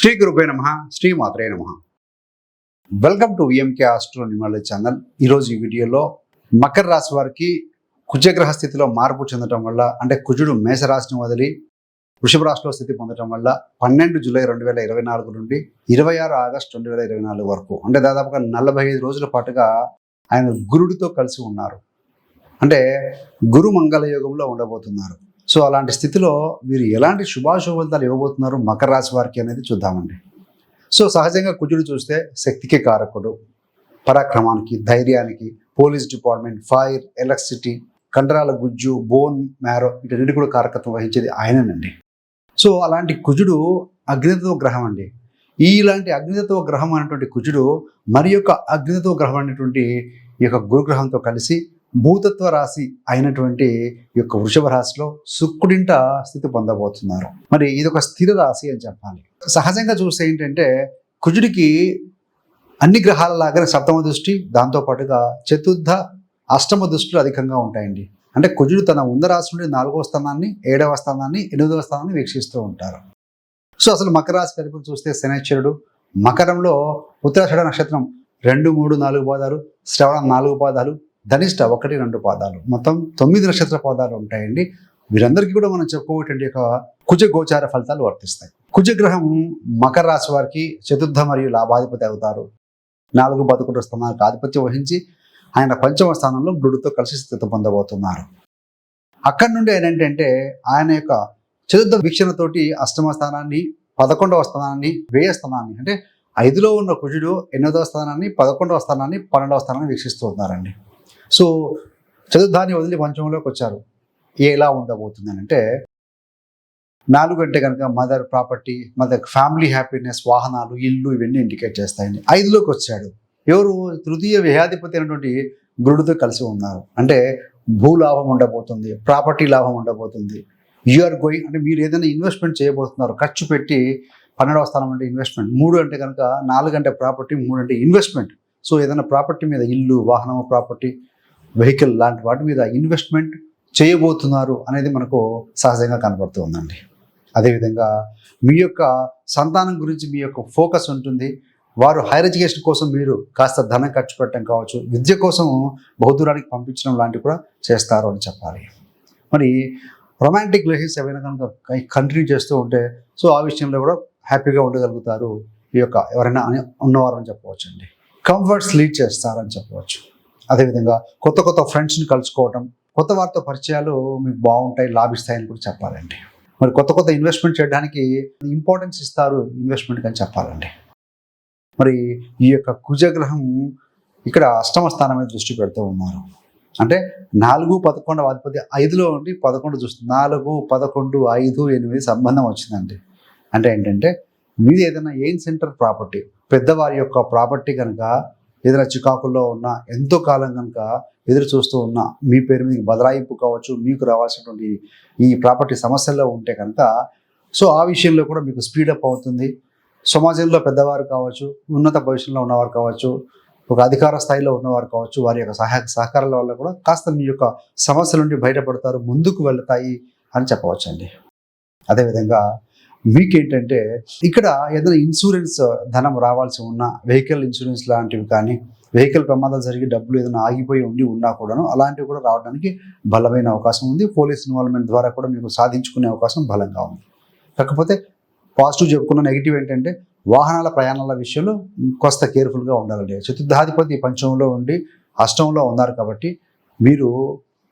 శ్రీ గురుపే నమ. శ్రీ మాత్రే నమ వెల్కమ్ టు విఎంకే ఆస్ట్రో నిమాలయ ఛానల్ ఈరోజు ఈ వీడియోలో మకర రాశి వారికి కుజగ్రహ స్థితిలో మార్పు చెందడం వల్ల అంటే కుజుడు మేషరాశిని వదిలి వృషభ రాశిలో స్థితి పొందడం వల్ల పన్నెండు జూలై రెండు వేల ఇరవై నాలుగు నుండి ఇరవై ఆరు ఆగస్టు రెండు వేల ఇరవై నాలుగు వరకు అంటే దాదాపుగా నలభై ఐదు రోజుల పాటుగా ఆయన గురుడితో కలిసి ఉన్నారు. అంటే గురు మంగళ యోగంలో ఉండబోతున్నారు. సో అలాంటి స్థితిలో మీరు ఎలాంటి శుభాశుభాలు ఇవ్వబోతున్నారు మకర రాశి వారికి అనేది చూద్దామండి. సో సహజంగా కుజుడు చూస్తే శక్తికి కారకుడు పరాక్రమానికి ధైర్యానికి పోలీస్ డిపార్ట్మెంట్ ఫైర్ ఎలక్ట్రిసిటీ కండరాల గుజ్జు బోన్ మ్యారో వీటన్నిటి కూడా కారకత్వం వహించేది ఆయనేనండి. సో అలాంటి కుజుడు అగ్నితత్వ గ్రహం అండి. ఈ ఇలాంటి అగ్నితత్వ గ్రహం అనేటువంటి కుజుడు మరి యొక్క అగ్నితత్వ గ్రహం అనేటువంటి ఈ యొక్క గురుగ్రహంతో కలిసి భూతత్వ రాశి అయినటువంటి ఈ యొక్క వృషభ రాశిలో శుక్రుడింట స్థితి పొందబోతున్నారు. మరి ఇది ఒక స్థిర రాశి అని చెప్పాలి. సహజంగా చూస్తే ఏంటంటే కుజుడికి అన్ని గ్రహాల లాగానే సప్తమ దృష్టి దాంతో పాటుగా చతుర్థ అష్టమ దృష్టిలు అధికంగా ఉంటాయండి. అంటే కుజుడు తన ఉన్న రాశి నుండి నాలుగవ స్థానాన్ని ఏడవ స్థానాన్ని ఎనిమిదవ స్థానాన్ని వీక్షిస్తూ ఉంటారు. సో అసలు మకర రాశి కలుపులు చూస్తే శనైశ్వరుడు మకరంలో ఉత్తరాషడ నక్షత్రం రెండు మూడు నాలుగు పాదాలు శ్రవణం నాలుగు పాదాలు ధనిష్ట ఒకటి రెండు పాదాలు. మొత్తం తొమ్మిది నక్షత్ర పాదాలు ఉంటాయండి. వీరందరికీ కూడా మనం చెప్పుకోవటండి యొక్క కుజ గోచార ఫలితాలు వర్తిస్తాయి. కుజగ్రహం మకర రాశి వారికి చతుర్థ మరియు లాభాధిపతి అవుతారు. నాలుగు పదకొండు స్థానాలకు ఆధిపత్యం వహించి ఆయన పంచమ స్థానంలో గురుడితో కలిసి స్థితి పొందబోతున్నారు. అక్కడి నుండి ఆయన ఏంటంటే ఆయన యొక్క చతుర్థ వీక్షణతోటి అష్టమ స్థానాన్ని పదకొండవ స్థానాన్ని వ్యయ స్థానాన్ని అంటే ఐదులో ఉన్న కుజుడు ఎనిమిదవ స్థానాన్ని పదకొండవ స్థానాన్ని పన్నెండవ స్థానాన్ని వీక్షిస్తూ ఉన్నారండి. సో చతుర్థాన్ని వదిలి పంచంలోకి వచ్చారు. ఎలా ఉండబోతుంది అంటే నాలుగు గంటే కనుక mother property mother family happiness వాహనాలు ఇల్లు ఇవన్నీ ఇండికేట్ చేస్తాయని. ఐదులోకి వచ్చాడు. ఎవరు? తృతీయ వ్యయాధిపతి అయినటువంటి గురుడితో కలిసి ఉన్నారు. అంటే భూలాభం ఉండబోతుంది ప్రాపర్టీ లాభం ఉండబోతుంది. ఆర్ గోయింగ్ అంటే మీరు ఏదైనా ఇన్వెస్ట్మెంట్ చేయబోతున్నారు. ఖర్చు పెట్టి పన్నెండవ స్థానం అంటే ఇన్వెస్ట్మెంట్ మూడు అంటే కనుక నాలుగు అంటే ప్రాపర్టీ మూడు అంటే ఇన్వెస్ట్మెంట్ సో ఏదైనా ప్రాపర్టీ మీద ఇల్లు వాహనము ప్రాపర్టీ వెహికల్ లాంటి వాటి మీద ఇన్వెస్ట్మెంట్ చేయబోతున్నారు అనేది మనకు సహజంగా కనబడుతూ ఉందండి. అదేవిధంగా మీ యొక్క సంతానం గురించి మీ యొక్క ఫోకస్ ఉంటుంది. వారు హైయర్ ఎడ్యుకేషన్ కోసం మీరు కాస్త ధనం ఖర్చు పెట్టడం కావచ్చు విద్య కోసం బహుదూరానికి పంపించడం లాంటివి కూడా చేస్తారు అని చెప్పాలి. మరి రొమాంటిక్ రిలేషన్స్ ఏమైనా కనుక కంటిన్యూ చేస్తూ ఉంటే సో ఆ విషయంలో కూడా హ్యాపీగా ఉండగలుగుతారు. ఈ యొక్క ఎవరైనా ఉన్నవారని ఉన్నవారు అని చెప్పవచ్చు అండి కంఫర్ట్స్ లీడ్ చేస్తారని చెప్పవచ్చు. అదేవిధంగా కొత్త కొత్త ఫ్రెండ్స్ని కలుసుకోవటం కొత్త వారితో పరిచయాలు మీకు బాగుంటాయి లాభిస్తాయని కూడా చెప్పాలండి. మరి కొత్త కొత్త ఇన్వెస్ట్మెంట్ చేయడానికి ఇంపార్టెన్స్ ఇస్తారు ఇన్వెస్ట్మెంట్కి అని చెప్పాలండి. మరి ఈ యొక్క కుజగ్రహం ఇక్కడ అష్టమ స్థానం మీద దృష్టి పెడుతూ ఉన్నారు. అంటే నాలుగు పదకొండు అధిపతి ఐదులో ఉండి పదకొండు చూస్తుంది. నాలుగు పదకొండు ఐదు ఎనిమిది సంబంధం వచ్చిందండి. అంటే ఏంటంటే మీది ఏదైనా ఏం సెంటర్ ప్రాపర్టీ పెద్దవారి యొక్క ప్రాపర్టీ కనుక ఏదైనా చికాకుల్లో ఉన్న ఎంతో కాలం కనుక ఎదురు చూస్తూ ఉన్న మీ పేరు మీద బదలాయింపు కావచ్చు మీకు రావాల్సినటువంటి ఈ ప్రాపర్టీ సమస్యల్లో ఉంటే కనుక సో ఆ విషయంలో కూడా మీకు స్పీడప్ అవుతుంది. సమాజంలో పెద్దవారు కావచ్చు ఉన్నత పొజిషన్లో ఉన్నవారు కావచ్చు ఒక అధికార స్థాయిలో ఉన్నవారు కావచ్చు వారి యొక్క సహాయ సహకారాల వల్ల కూడా కాస్త మీ యొక్క సమస్యల నుండి బయటపడతారు ముందుకు వెళ్తాయి అని చెప్పవచ్చండి. అదేవిధంగా మీకేంటంటే ఇక్కడ ఏదైనా ఇన్సూరెన్స్ ధనం రావాల్సి ఉన్న వెహికల్ ఇన్సూరెన్స్ లాంటివి కానీ వెహికల్ ప్రమాదాలు జరిగి డబ్బులు ఏదైనా ఆగిపోయి ఉండి ఉన్నా కూడాను అలాంటివి కూడా రావడానికి బలమైన అవకాశం ఉంది. పోలీస్ ఇన్వాల్వ్మెంట్ ద్వారా కూడా మీకు సాధించుకునే అవకాశం బలంగా ఉంది. కాకపోతే పాజిటివ్ చెప్పుకున్న నెగిటివ్ ఏంటంటే వాహనాల ప్రయాణాల విషయంలో కొంత కేర్ఫుల్గా ఉండాలండి. చతుర్థాధిపతి పంచంలో ఉండి అష్టంలో ఉన్నారు కాబట్టి మీరు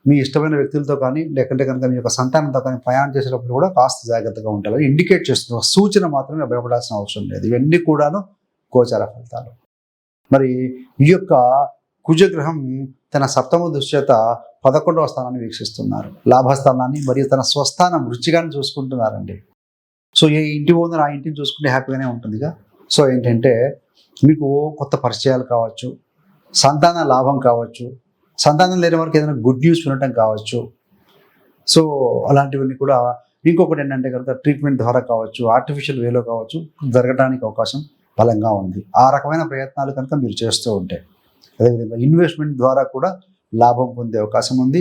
మీ ఇష్టమైన వ్యక్తులతో కానీ లేకుంటే కనుక మీ యొక్క సంతానంతో కానీ ప్రయాణం చేసేటప్పుడు కూడా కాస్త జాగ్రత్తగా ఉండాలి. ఇండికేట్ చేస్తుంది ఒక సూచన మాత్రమే భయపడాల్సిన అవసరం లేదు. ఇవన్నీ కూడాను గోచార ఫలితాలు. మరి ఈ యొక్క కుజగ్రహం తన సప్తమ దుశ్చేత పదకొండవ స్థానాన్ని వీక్షిస్తున్నారు. లాభస్థానాన్ని మరియు తన స్వస్థానం రుచిగానే చూసుకుంటున్నారండి. సో ఏ ఇంటి ఓనర్ ఆ ఇంటిని చూసుకుంటే హ్యాపీగానే ఉంటుందిగా. సో ఏంటంటే మీకు కొత్త పరిచయాలు కావచ్చు సంతాన లాభం కావచ్చు సంతానం లేని వారికి ఏదైనా గుడ్ న్యూస్ వినటం కావచ్చు. సో అలాంటివన్నీ కూడా ఇంకొకటి ఏంటంటే కనుక ట్రీట్మెంట్ ద్వారా కావచ్చు ఆర్టిఫిషియల్ వేలో కావచ్చు జరగడానికి అవకాశం బలంగా ఉంది. ఆ రకమైన ప్రయత్నాలు కనుక మీరు చేస్తూ ఉంటే అదేవిధంగా ఇన్వెస్ట్మెంట్ ద్వారా కూడా లాభం పొందే అవకాశం ఉంది.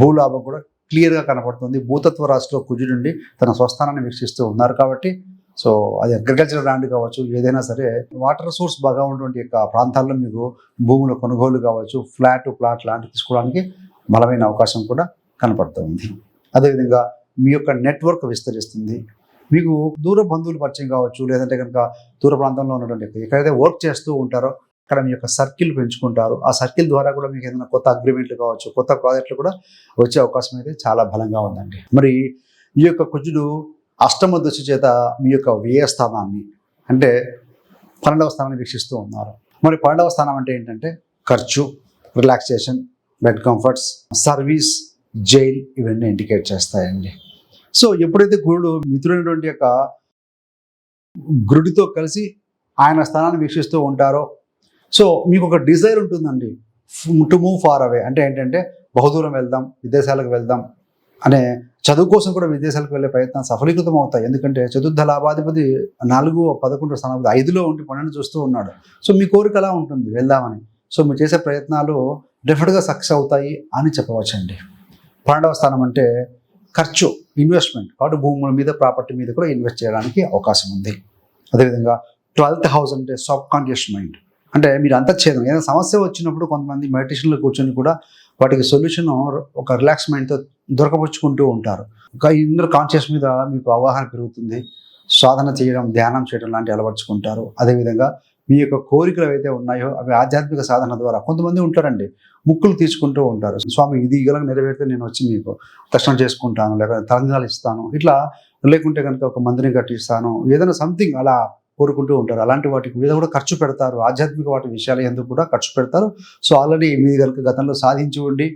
భూలాభం కూడా క్లియర్గా కనపడుతుంది. భూతత్వ రాశిలో కుజుడుండి తన స్వస్థానాన్ని వీక్షిస్తూ ఉన్నారు కాబట్టి సో అది అగ్రికల్చర్ ల్యాండ్ కావచ్చు ఏదైనా సరే వాటర్ సోర్స్ బాగా ఉన్నటువంటి యొక్క ప్రాంతాల్లో మీకు భూముల కొనుగోలు కావచ్చు ఫ్లాట్ ప్లాట్ లాంటివి తీసుకోవడానికి బలమైన అవకాశం కూడా కనపడుతుంది అదేవిధంగా మీ యొక్క నెట్వర్క్ విస్తరిస్తుంది. మీకు దూర బంధువులు పరిచయం కావచ్చు లేదంటే కనుక దూర ప్రాంతంలో ఉన్నటువంటి ఎక్కడైతే వర్క్ చేస్తూ ఉంటారో అక్కడ మీ యొక్క సర్కిల్ పెంచుకుంటారు. ఆ సర్కిల్ ద్వారా కూడా మీకు ఏదైనా కొత్త అగ్రిమెంట్లు కావచ్చు కొత్త ప్రాజెక్టులు కూడా వచ్చే అవకాశం అయితే చాలా బలంగా ఉందండి. మరి ఈ యొక్క కుజుడు అష్టమ దశ చేత మీ యొక్క వ్యయ స్థానాన్ని అంటే పన్నెండవ స్థానాన్ని వీక్షిస్తూ ఉన్నారు. మరి పన్నెండవ స్థానం అంటే ఏంటంటే ఖర్చు relaxation bed comforts service jail ఇవన్నీ ఇండికేట్ చేస్తాయండి. సో ఎప్పుడైతే గురుడు మిత్రుడైనటువంటి యొక్క గురుడితో కలిసి ఆయన స్థానాన్ని వీక్షిస్తూ ఉంటారో సో మీకు ఒక డిజైర్ ఉంటుందండి. టు మూవ్ ఫార్ అవే అంటే ఏంటంటే బహుదూరం వెళ్దాం విదేశాలకు వెళ్దాం అనే చదువు కోసం కూడా విదేశాలకు వెళ్ళే ప్రయత్నం సఫలీకృతం అవుతాయి. ఎందుకంటే చతుర్థ లాభాధిపతి నాలుగు పదకొండు స్థానాధిపతి ఐదులో ఉండి పన్నెండు చూస్తూ ఉన్నాడు. సో మీ కోరిక అలా ఉంటుంది? వెళ్దామని. సో మీరు చేసే ప్రయత్నాలు డెఫినెట్గా సక్సెస్ అవుతాయి అని చెప్పవచ్చండి. పన్నెండవ స్థానం అంటే ఖర్చు ఇన్వెస్ట్మెంట్. కాబట్టి భూముల మీద ప్రాపర్టీ మీద కూడా ఇన్వెస్ట్ చేయడానికి అవకాశం ఉంది. అదేవిధంగా ట్వెల్త్ హౌస్ అంటే సబ్ కాన్షియస్ మైండ్. అంటే మీరు అంతచ్ఛేదం ఏదైనా సమస్య వచ్చినప్పుడు కొంతమంది మెడిటేషన్లో కూర్చొని కూడా వాటికి సొల్యూషన్ ఒక రిలాక్స్ మైండ్తో దొరకపరుచుకుంటూ ఉంటారు. ఒక ఇందులో కాన్షియస్ మీద మీకు అవగాహన పెరుగుతుంది. సాధన చేయడం ధ్యానం చేయడం లాంటివి అలవర్చుకుంటారు. అదేవిధంగా మీ యొక్క కోరికలు ఏవైతే ఉన్నాయో అవి ఆధ్యాత్మిక సాధన ద్వారా కొంతమంది ఉంటారండి. ముక్కులు తీసుకుంటూ ఉంటారు. స్వామి ఇది గల నెరవేరితే నేను వచ్చి మీకు దర్శనం చేసుకుంటాను లేకపోతే తలంగాలు ఇస్తాను. ఇట్లా లేకుంటే కనుక ఒక మందిని కట్టిస్తాను. ఏదైనా సంథింగ్ అలా కోరుకుంటూ ఉంటారు. అలాంటి వాటి మీద కూడా ఖర్చు పెడతారు. ఆధ్యాత్మిక వాటి విషయాలు ఎందుకు కూడా ఖర్చు పెడతారు. సో ఆల్రెడీ మీరు కనుక గతంలో సాధించి ఉండి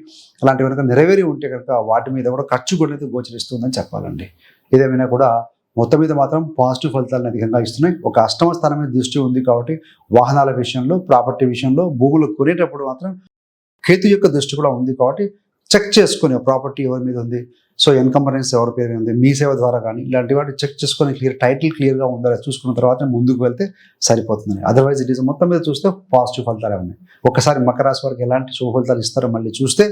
అలాంటివి కనుక నెరవేరి ఉంటే కనుక వాటి మీద కూడా ఖర్చు కూడా అనేది గోచరిస్తుందని చెప్పాలండి. ఏదేమైనా కూడా మొత్తం మీద మాత్రం పాజిటివ్ ఫలితాలను అధికంగా ఇస్తున్నాయి. ఒక అష్టమ స్థానం మీద దృష్టి ఉంది కాబట్టి వాహనాల విషయంలో ప్రాపర్టీ విషయంలో భూములు కొనేటప్పుడు మాత్రం కేతు యొక్క దృష్టి కూడా ఉంది కాబట్టి చెక్ చేసుకుని ప్రాపర్టీ ఎవరి మీద ఉంది? సో ఎన్కంబరెన్స్ ఎవరి పేరు ఉంది మీ సేవ ద్వారా కానీ ఇలాంటి వాటి చెక్ చేసుకొని క్లియర్ టైటిల్ క్లియర్గా ఉందా చూసుకున్న తర్వాత ముందుకు వెళ్తే సరిపోతుంది అదర్వైజ్ ఇట్ ఈస్ మొత్తం మీద చూస్తే పాజిటివ్ ఫలితాలే ఉన్నాయి. ఒకసారి మకర రాశి వారికి ఎలాంటి శుభ ఫలితాలు ఇస్తారో మళ్ళీ చూస్తే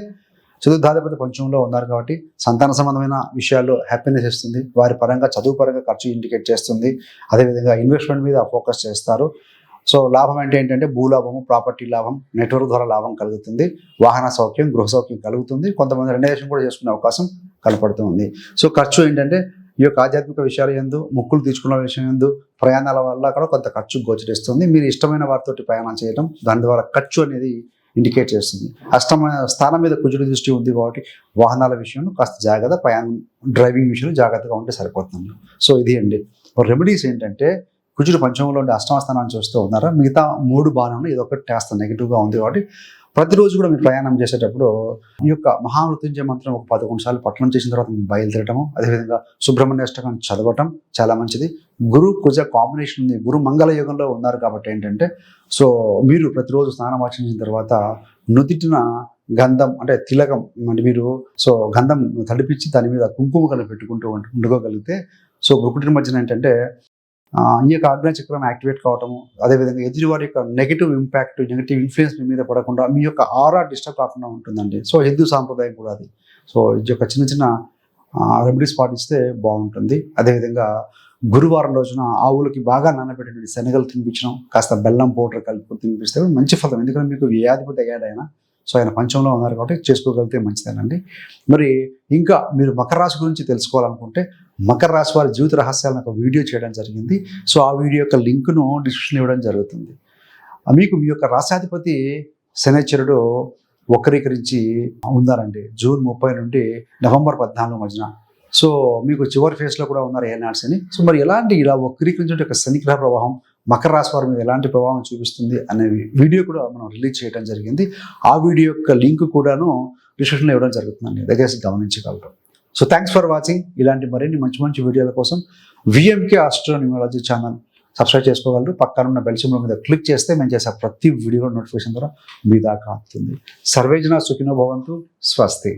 చతుర్థాధిపతి పంచంలో ఉన్నారు కాబట్టి సంతాన సంబంధమైన విషయాల్లో హ్యాపీనెస్ ఇస్తుంది. వారి పరంగా చదువు పరంగా ఖర్చు ఇండికేట్ చేస్తుంది. అదేవిధంగా ఇన్వెస్ట్మెంట్ మీద ఫోకస్ చేస్తారు. సో లాభం అంటే ఏంటంటే భూలాభము ప్రాపర్టీ లాభం నెట్వర్క్ ద్వారా లాభం కలుగుతుంది. వాహన సౌఖ్యం గృహ సౌఖ్యం కలుగుతుంది. కొంతమంది రెండేషన్ కూడా చేసుకునే అవకాశం కనపడుతుంది సో ఖర్చు ఏంటంటే ఈ యొక్క ఆధ్యాత్మిక విషయాలు ఎందు ముక్కులు తీసుకున్న విషయం ఎందు ప్రయాణాల వల్ల కూడా కొంత ఖర్చు గోచరిస్తుంది. మీరు ఇష్టమైన వారితోటి ప్రయాణం చేయడం దాని ద్వారా ఖర్చు అనేది ఇండికేట్ చేస్తుంది. అష్టమ స్థానం మీద కుజుడి దృష్టి ఉంది కాబట్టి వాహనాల విషయంలో కాస్త జాగ్రత్త ప్రయాణం డ్రైవింగ్ విషయంలో జాగ్రత్తగా ఉంటే సరిపోతుంది. సో ఇది అండి. రెమెడీస్ ఏంటంటే కుజుడు పంచమంలో ఉండే అష్టమ స్థానాన్ని చూస్తూ ఉన్నారా? మిగతా మూడు బాణంలో ఇది ఒకటి టేస్త నెగిటివ్గా ఉంది కాబట్టి ప్రతిరోజు కూడా మీరు ప్రయాణం చేసేటప్పుడు ఈ యొక్క మహామృత్యుంజయ మంత్రం ఒక పదకొండు సార్లు పట్టణం చేసిన తర్వాత బయలుదేరటము అదేవిధంగా సుబ్రహ్మణ్య అష్టకం చదవటం చాలా మంచిది. గురు కుజ కాంబినేషన్ ఉంది. గురు మంగళ యుగంలో ఉన్నారు కాబట్టి ఏంటంటే సో మీరు ప్రతిరోజు స్నానం ఆచరించిన తర్వాత నుదిటిన గంధం అంటే తిలకం అంటే మీరు సో గంధం తడిపించి దాని మీద కుంకుమ కలిపి పెట్టుకుంటూ ఉండుకోగలిగితే సో గురుకుటి మధ్యన ఏంటంటే ఈ యొక్క ఆగ్నేయ చక్రం యాక్టివేట్ కావటము అదేవిధంగా ఎదుటివారి యొక్క నెగిటివ్ ఇంపాక్ట్ నెగిటివ్ ఇన్ఫ్లుయెన్స్ మీ మీద పడకుండా మీ యొక్క ఆరా డిస్టర్బ్ కాకుండా ఉంటుందండి. సో హిందూ సాంప్రదాయం కూడా అది. సో ఇది యొక్క చిన్న చిన్న రెమెడీస్ పాటిస్తే బాగుంటుంది. అదేవిధంగా గురువారం రోజున ఆవులకి బాగా నానబెట్టిన శనగలు తినిపించడం కాస్త బెల్లం పౌడర్ కలిపి తినిపిస్తే మంచి ఫలితం. ఎందుకంటే మీకు వ్యాధిపతి అయ్యాడు ఆయన సో ఆయన పంచంలో ఉన్నారు కాబట్టి చేసుకోగలిగితే మంచిదేనండి. మరి ఇంకా మీరు మకర రాశి గురించి తెలుసుకోవాలనుకుంటే మకర రాశి వారి జీవిత రహస్యాలను ఒక వీడియో చేయడం జరిగింది. సో ఆ వీడియో యొక్క లింక్ను డిస్క్రిప్షన్ ఇవ్వడం జరుగుతుంది. మీకు మీ యొక్క రాశాధిపతి శనిచరుడు వక్రీకరించి ఉన్నారండి. జూన్ ముప్పై నుండి నవంబర్ పద్నాలుగు మధ్యన. సో మీకు చివరి ఫేజ్లో కూడా ఉన్నారు ఏనాడ్స్ అని సో మరి ఎలాంటి ఇలా వక్రీకరించే యొక్క శనిగ్రహ ప్రవాహం మకర రాశి వారి మీద ఎలాంటి ప్రభావం చూపిస్తుంది అనే వీడియో కూడా మనం రిలీజ్ చేయడం జరిగింది. ఆ వీడియో యొక్క లింక్ కూడాను డిస్క్రిప్షన్లో ఇవ్వడం జరుగుతుందండి దయచేసి గమనించగలరు. సో థ్యాంక్స్ ఫర్ వాచింగ్ ఇలాంటి మరిన్ని మంచి మంచి వీడియోల కోసం విఎంకే ఆస్ట్రోనిమాలజీ ఛానల్ సబ్స్క్రైబ్ చేసుకోగలరు. పక్కన ఉన్న బెల్ సింబల్ మీద క్లిక్ చేస్తే మేము చేసే ప్రతి వీడియో నోటిఫికేషన్ ద్వారా మీ దాకా అవుతుంది సర్వేజన సుఖినో భవంతు. స్వస్తి.